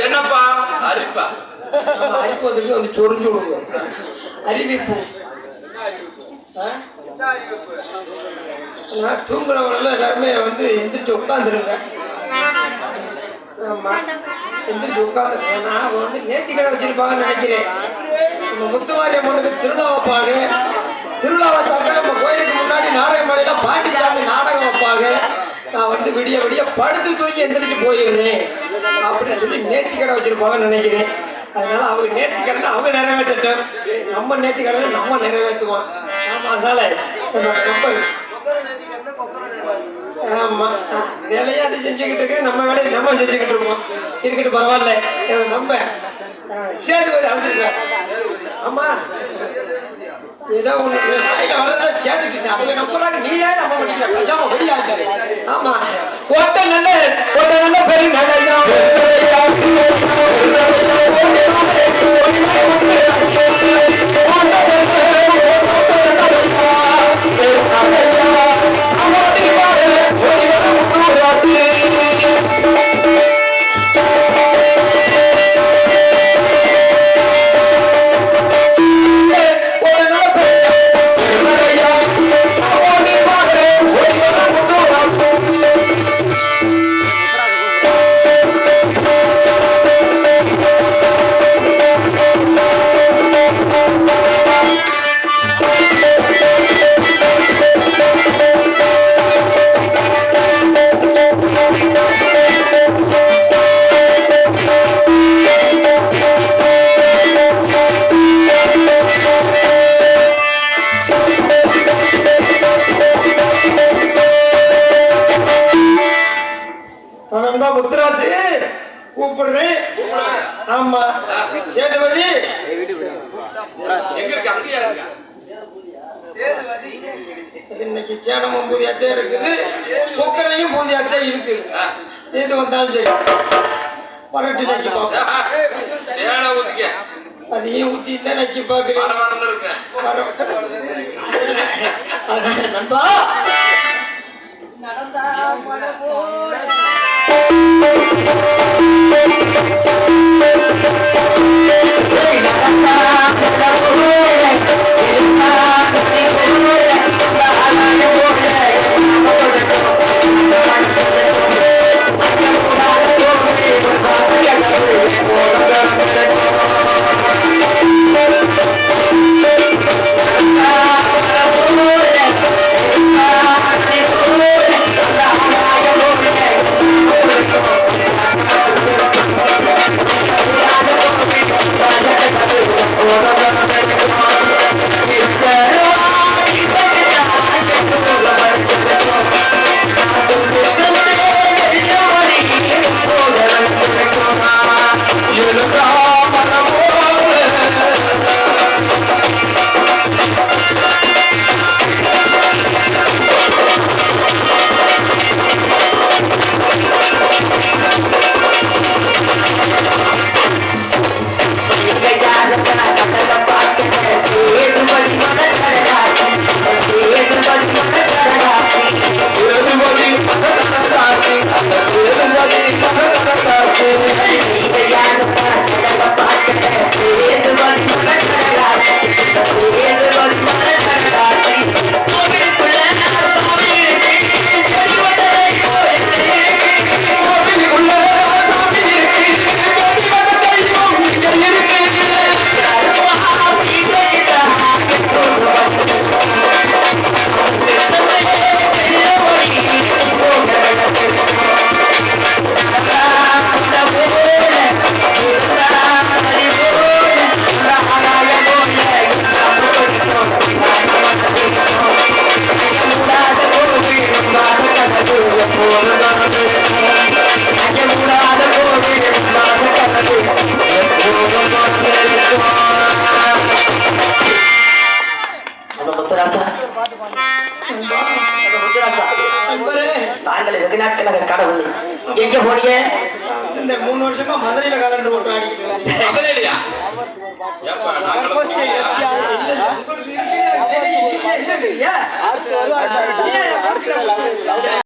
என்னப்பா? அரிப்பா. அரிப்பு வந்துட்டு வந்து சொரிஞ்சு விடுவோம் அறிவிப்பு நான் தூங்குறவங்கள எல்லாருமே வந்து எந்திரிச்சு உட்காந்துருங்க. ஆமா. எந்திரிச்சு உட்காந்துருங்க. நான் வந்து கடை வச்சிருப்பாங்கன்னு நினைக்கிறேன். நம்ம முத்துமாரி அம்மனுக்கு திருவிழா வைப்பாங்க நம்ம கோயிலுக்கு முன்னாடி நாடக மேடையில பாண்டிச்சாமி நாடகம் வைப்பாங்க. நான் வந்து விடிய விடிய படுத்து தூங்கி எந்திரிச்சு போயிடுறேன். அப்படின்னு சொல்லி நேர்த்தி கடை வச்சிருப்பாங்கன்னு நினைக்கிறேன். அதனால அவங்க நேர்த்தி கடனை அவங்க நிறைவேற்றட்டும். நம்ம நேர்த்தி கடனை நம்ம நிறைவேற்றுவோம். ஆமா அதனால நம்ம கப்பல் ஆமா வேலையை செஞ்சுக்கிட்டு இருக்கு நம்ம வேலையை நம்ம செஞ்சுக்கிட்டு இருக்கோம். இருக்கட்டும் பரவாயில்ல. அஹ் நம்ம சேதுபதி அழைச்சிருக்காரு ஆமா ஏதோ ஒண்ணு. வாயில அவங்க நம்புறாங்க நீயே நம்ப மாட்டீங்க பேசாம ஆமா. ஒட்ட நல்ல ஒட்ட நல்ல பெரிய நல்ல முத்துராசு கூப்பிடுறேன். ஆமா. சேதுபதி. எங்க இருக்கு? அங்கேயா இருக்கா இன்னைக்கு சேனமும் பூதியாத்தே இருக்குது. குக்கரையும் பூதியாத்தே இருக்குது எது வந்தாலும் சரி. பரட்டு நச்சு பார்ப்போம். அதையும் ஊத்திட்டு நச்சு பார்க்குறேன். நண்பா. முத்துராசா முத்துராசா நண்பரே தாங்கள் வெகு நாட்களாக கடவுள் எங்க போனீங்க? இந்த மூணு வருஷமா மதுரையில கலந்து போட்டு